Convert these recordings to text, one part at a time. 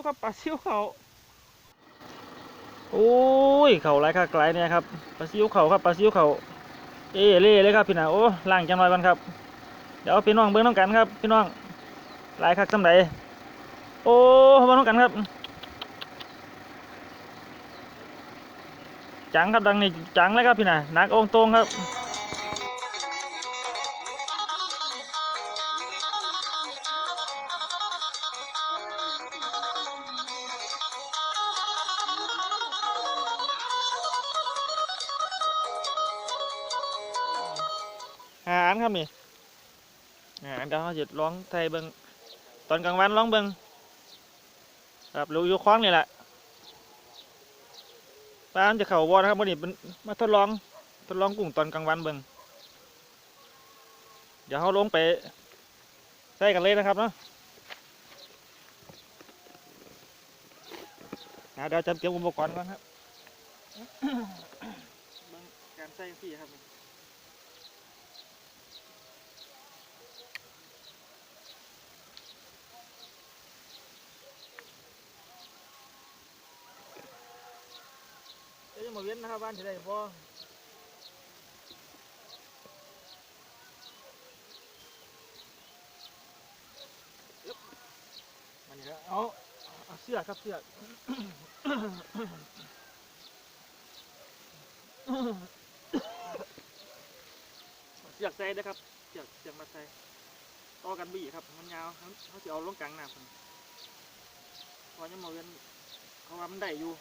วครับปลาซิวเขาโอ้ยเขาไรค่ะไกลเนี่ยครับปลาซิวเขาครับปลาซิวเขาเอเล่เลยครับพี่น้าโอ้ล่างจังหน่อยก่อนครับ เดี๋ยวพี่น้องเบิ้งน้องกันครับ พี่น้องหลายคักสำใดโอ้เบิ้งน้องกันครับ จังครับดังนี่จังเลยครับพี่น่านักองค์ตรงครับ ครับนี่อาหาเดี๋ยวเราจะร้องไทยเบิงตอนกลางวันร้องเบิงครับรู้อยู่คล้องนี่แหละป้านจะเข่าวอนะครับวันนี้เป็นมาทดลองทดลองกุ้งตอนกลางวันเบิงเดี๋ยวเขาลงไปใส่กันเลยนะครับเนาะเดี๋ยวจะเตรียมอุปกรณ์ก่อนครับการใส่ที่ครับ เดี๋ยวจะ มาเวียนนะครับบ้านที่ใดพ่ออันนี้แล้วเอาเอาเสื้อครับเสื้อเสือกใส่นะครับเสือกเสือกมาใส่ต่อกันบีครับ มันยาวเขาจะเอาลงกลางหน้ำพุ่นพอจะมาเวียนเขาว่ามันได้อยู่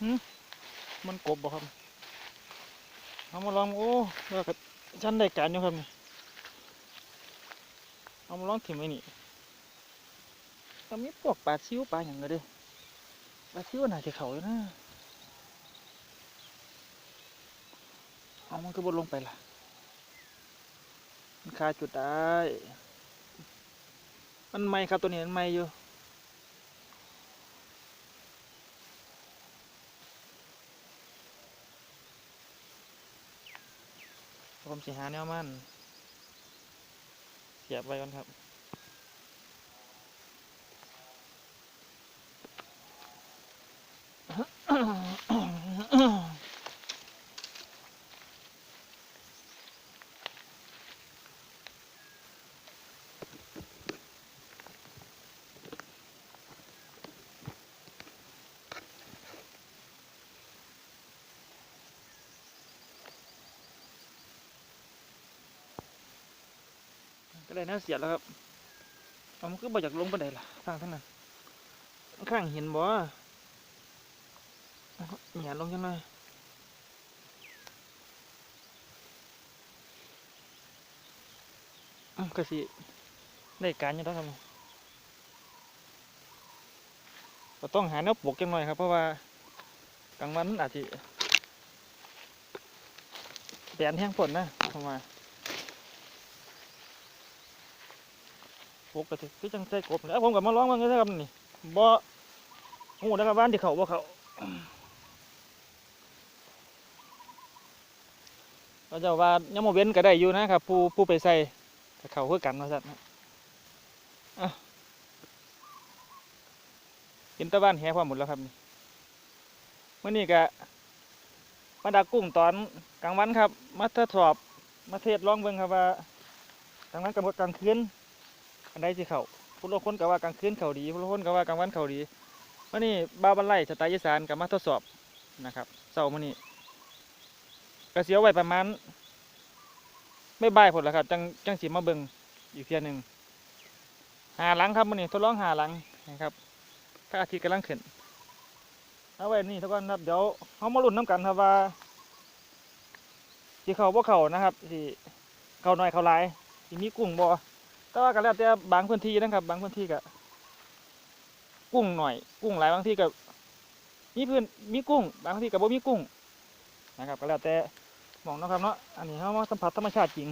หืมันกบบ่ครับเอามาลองโอ้แล้วก็ฉันได้การอยู่ครับนี่เอามาลองถิ่มไว้นี่ก็มีพวกปลาซิวปลาอย่างเงี้ยเด้ปลาซิวน่าจะเขาอยู่นะเอามันก็บดลงไปล่ะมันคาจุดได้ มันไหมครับตัวนี้มันไหมอยู่ ผมสิหาแนวมันเสียบไว้ก่อนครับ ก็เลยน่าเสียดแล้วครับเอามันก็บ่อยากลงไปไหนล่ะทางทั้งนั้น ข้างเห็นบ่เอาหยาดลงจังเลยอืมก็สิได้การอยู่แล้วครับก็ต้องหาแนวปลูกจังหน่อยครับ เพราะว่ากลางวันอาจจะแดดแห้งฝนนะผมว่า บก็สิคือจังใส่กบแล้วผมก็มาร้องมันก็ครับนี่บ่โอ้นะครับบ้านที่เขาบ่เขาเราจะว่ายังโมเว้นก็ได้อยู่นะครับ ผู้ผู้ไปใส่เขาคือกันว่าซั่นนะอะเห็นตะบ้านแห่ความหมดแล้วครับนี่มื่อนี้ก็มาดักกุ้งตอนกลางวันครับ มาทดสอบมาเทศลองเบิ่งครับว่ากลางวันกับกลางคืน อันใดสิเขาผู้ลางคนก็ว่ากลางคืนเขาดีผู้ลางคนก็ว่ากลางวันเขาดีวันนี้บาบันไลสไตล์อีสานกับมาทดสอบนะครับเสาร์มื้อนี้ก็เสียวไว้ประมาณไม่บ่ายผลแล้วครับ จังจังสิมาเบิงอีกเทียหนึ่งหาหลังครับมื้อนี้ทดลองหาหลังนะครับพระอาทิตย์กำลังขึ้นเอาไว้นี่ทุกคนครับเดี๋ยวเฮามาลุ้นน้ำกันครับว่าสิเขาบ่เขานะครับสิเขาหน้อยเขาหลายสิมีกุ้งบ่ แต่ว่าก็แล้วแต่บางพื้นที่นะครับ บางพื้นที่ก็กุ้งหน่อย กุ้งหลายบางที่ก็มีพื้นมีกุ้ง บางที่ก็บ่มีกุ้งนะครับ ก็แล้วแต่มองนะครับเนาะอันนี้เรามาสัมผัสธรรมชาติจริง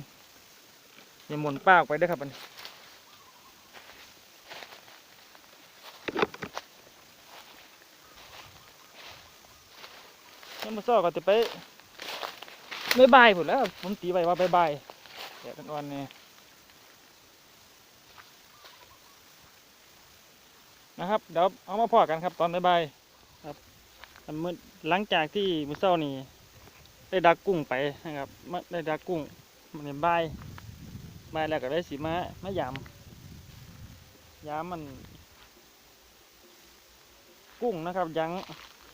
อย่าหมุนป้าออกไปด้วยครับอันนี้ยังมาซ้อก็จะไปไม่บายผุนแล้วผมตีไว้ว่าบายบายแต่กันอ่อนเนี่ย นะครับ เดี๋ยวเอามาพอกันครับ ตอนบ่ายๆครับมือหลังจากที่มือเช้านี้ได้ดักกุ้งไปนะครับมาได้ดักกุ้งมันนี่บ่ายบ่ายแล้วก็ได้สิมามายามยามมัน กุ้งนะครับยัง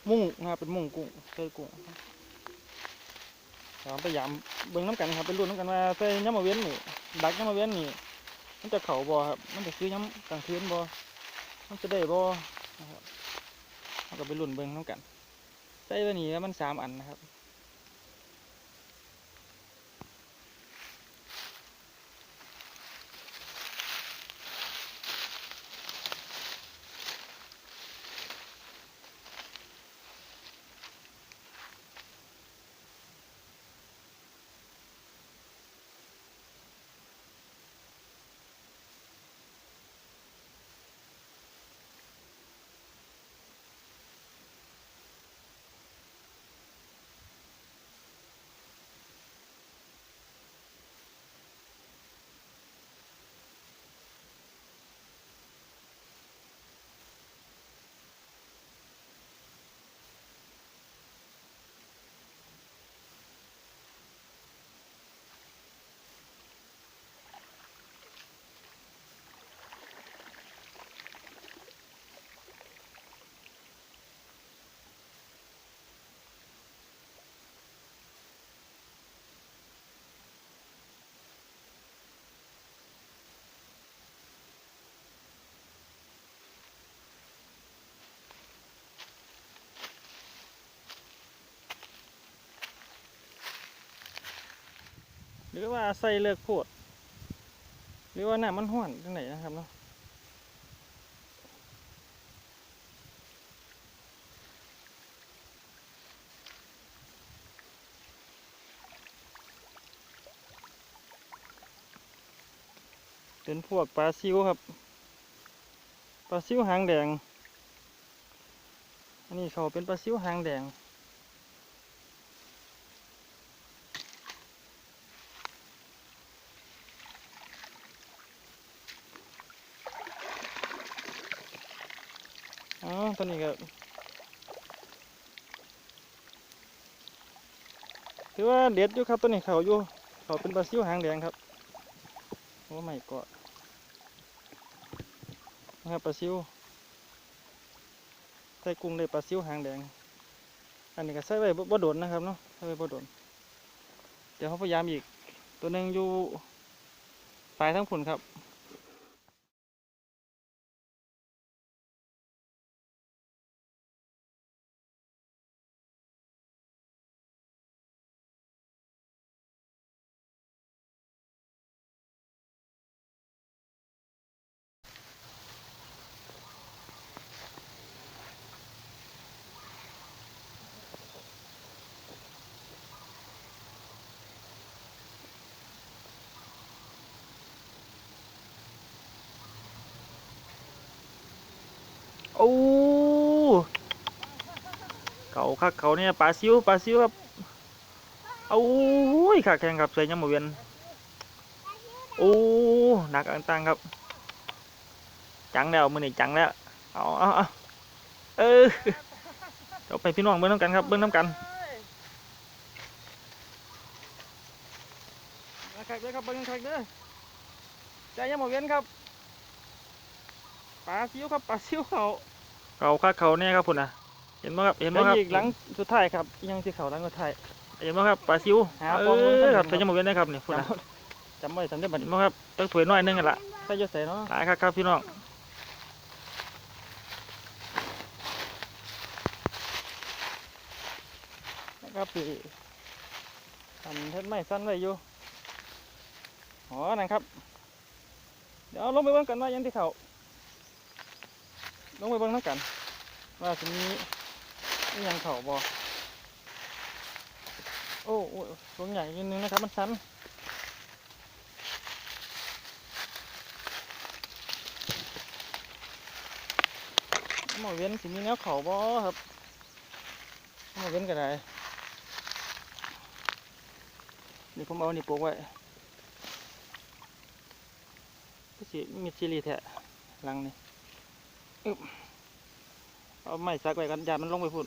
มุ้งนะครับเป็นมุ้งกุ้งใส่กุ้งเราไปยามเบิ่งน้ำกันครับไปรุ่นน้ำกันว่าใส่ย้ำมาเว้นนี่ดักย้ำมาเว้นนี่มันจะเข่าบ่ครับมันจะคือย้ำกลางคืนบ่ มันจะได้บ่นะครับเราก็ไปลุ่นเบิ้งน้งกันใส่ไว้นี่แล้วมันสามอันนะครับ รือว่าใส่เลือกโพดหรือว่าน้ำมันห้อนจังไหนนะครับเนาะเป็นพวกปลาซิวครับ ปลาซิวหางแดง อันนี้เขาเป็นปลาซิวหางแดง ตัวนี้ก็ถือว่าเด็ดอยู่ครับตัวนี้เขาอยู่เขาเป็นปลาซิวหางแดงครับโอ้ไม่กอดนะครับปลาซิวใส่กุ้งเลยปลาซิวหางแดง อันนี้ก็ใส่ไว้บ่โดนนะครับเนาะใส่ไว้บ่โดนเดี๋ยวเขาพยายามอีก ตัวหนึ่งอยู่ปลายทั้งผุนครับ โอ้เขาคักเขาเนี่ยปลาซิวปลาซิวครับเอาอุ้ยขาแข่งครับใส่ยำหมูเวียนโอ้หนักต่างๆครับ จังแล้วมือนี่จังแล้วเอาเอาเอาเออเดี๋ยวไปพี่น้องเบิ้งน้ำกันครับเบิ้งน้ำกันมาคักเด้อครับเบิ้งคักเด้อใจยำหมูเวียนครับ ปลาซิวครับปลาซิวเขาเขาคักเขาเนี่ยครับพุ่นนะเห็นไหมครับเห็นไหมครับอีกหลังสุดท้ายครับยังที่เขาหลังสุดท้ายเห็นไหมครับปลาซิวหาเอปองมันอเพิ่นครับเห็ใส่นจครับมูกเว้นได้ครับนี่พุ่นนะจำไว้จำได้บัดเห็นนี้ไหมครับตั้งถ้วยน้อยหนึงกันละใส่อยศใส่เนาะหลายครับครับพี่น้องนะครับพี่ทำเท็ดไม้สั้นไว้อยู่อ๋อนั่นครับ เดี๋ยวลงไปเบิ่งกันว่ายังที่เขา ลงไปเบิ่งน้ำกัน ว่าจะมีอิหยังเขาบ่โอ้โอ้ตัวใหญ่นิดนึงนะครับ มันสั้นหมอเว้นสิมีแนวเขาบ่ครับหมอเว้นก็ได้นี่ผมเอานี่ปลูกไว้ก็สิมีซีรีแท้หลังนี่ เอาไม้ซักไว้กันยามันลงไปพุ่น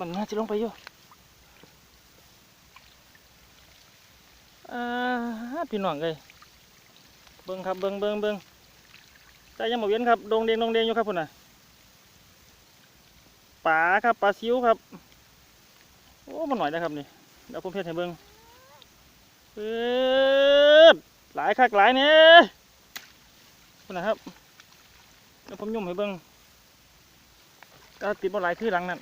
มันน่าจะลงไปอยู่าพี่น้องเลยเบิ้งครับเบิ้งเบิ้งเบิ้งใจยังบ่เวียนครับดงเดงดงเดงอยู่ครับพุ่นน่ะปลาครับปลาซิวครับโอ้มันหน่อยนะครับนี่เดี๋ยวผมเพชรให้เบิ้งเปิดหลายคักหลายเนี่ยพุ่นนะครับ เดี๋ยวผมยุ่มให้เบิ้งก็ติดบ่หลายคือหลังนั่น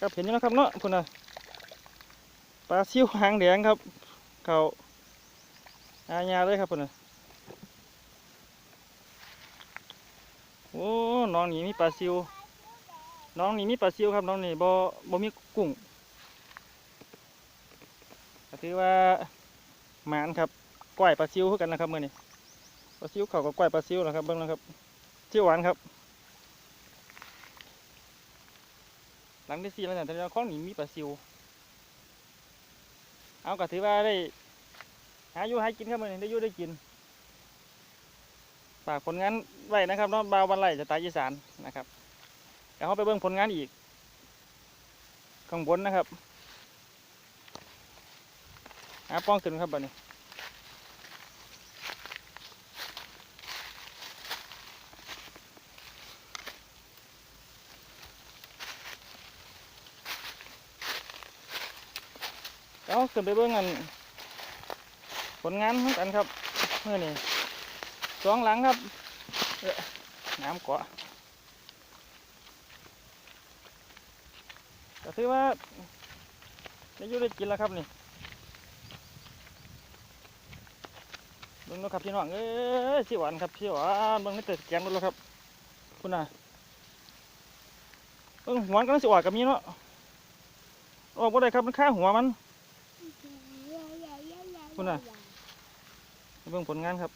ครับเห็นยังครับเนาะพุ่นน่ะปลาซิวหางแดงครับ เขาอาญาเลยครับพุ่นน่ะโอ้น้องนี่มีปลาซิว น้องนี่มีปลาซิวครับน้องนี่บ่บ่มีกุ้งก็ถือว่าหมานครับก้อยปลาซิวคือกันนะครับเมื้อนี้ ปลาซิวเขาก็ก้อยปลาซิวนะครับเบิ่งนะครับซิวหวานครับ หลังที่สี่แล้วเนี่ยแต่ละข้องนี่มีปลาซิว เอาก็ถือว่าได้ หาอยู่ให้กินครับมื้อนี้ได้อยู่ได้กินฝากผลงานไว้นะครับเนาะบาววันไหลจะตายอีสานนะครับเดี๋ยวเราไปเบิ่งผลงานอีก ข้างบนนะครับหาป้องขึ้นครับบัดนี้ เดี๋ยวเราขึ้นไปเบิ่งกันผลงานของกันครับเมื่อนี้สองหลังครับน้ำเกาะก็ถือว่าได้ยู่ได้กินแล้วครับนี่เบิ่งนาะครับพี่น้องเอ้ยสิหวานครับพี่หวานเบิ่งนี่แต่แกงรถแล้วครับ คุณน่ะเบิ่งหัวมันก็สิออกกับมีเนาะออกบ่ได้ครับมันค่าหัวมัน คุณน่ะเบิ่งผลงานครับ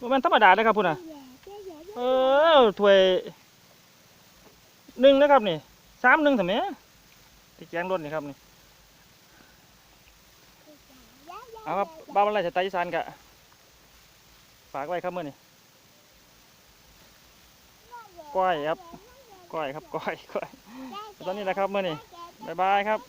บ่แม่นธรรมดาเลยครับพุ่นน่ะเออถ้วยหนึ่งนะครับนี่สามหนึ่งทำไมที่แกงรถนี่ครับนี่เอาครับบ้านอะไรสไตล์อีสานกะฝากไว้ครับเมื่อนี่ก้อยครับก้อยครับก้อยก้อยตอนนี้แหละครับเมื่อนี่บายบายครับ